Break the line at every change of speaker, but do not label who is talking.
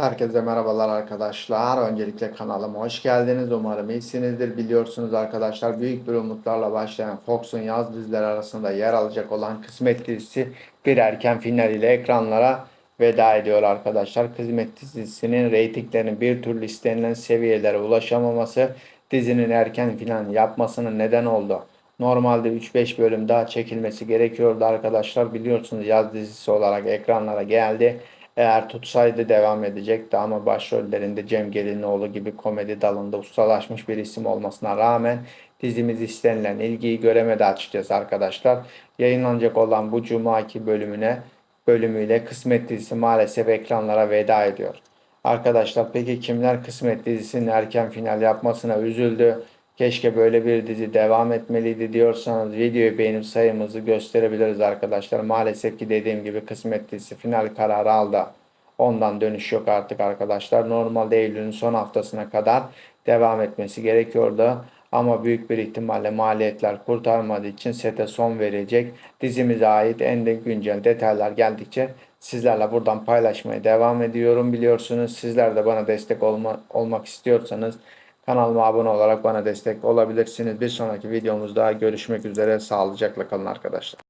Herkese merhabalar arkadaşlar. Öncelikle kanalıma hoş geldiniz. Umarım iyisinizdir. Biliyorsunuz arkadaşlar büyük bir umutlarla başlayan Fox'un yaz dizileri arasında yer alacak olan Kısmet dizisi bir erken final ile ekranlara veda ediyor arkadaşlar. Kısmet dizisinin reytinglerinin bir türlü istenilen seviyelere ulaşamaması dizinin erken final yapmasının neden oldu. Normalde 3-5 bölüm daha çekilmesi gerekiyordu arkadaşlar. Biliyorsunuz yaz dizisi olarak ekranlara geldi. Eğer tutsaydı devam edecekti ama başrollerinde Cem Gelinoğlu gibi komedi dalında ustalaşmış bir isim olmasına rağmen dizimiz istenilen ilgiyi göremedi açıkçası arkadaşlar. Yayınlanacak olan bu cumaki bölümüne bölümüyle Kısmet dizisi maalesef ekranlara veda ediyor. Arkadaşlar peki kimler Kısmet dizisinin erken final yapmasına üzüldü? Keşke böyle bir dizi devam etmeliydi diyorsanız videoyu beğenip sayımızı gösterebiliriz arkadaşlar. Maalesef ki dediğim gibi Kısmet dizisi final kararı aldı. Ondan dönüş yok artık arkadaşlar. Normalde Eylül'ün son haftasına kadar devam etmesi gerekiyordu. Ama büyük bir ihtimalle maliyetler kurtarmadığı için sete son verecek. Dizimize ait en de güncel detaylar geldikçe sizlerle buradan paylaşmaya devam ediyorum. Biliyorsunuz sizler de bana destek olma, olmak istiyorsanız kanalıma abone olarak bana destek olabilirsiniz. Bir sonraki videomuzda görüşmek üzere. Sağlıcakla kalın arkadaşlar.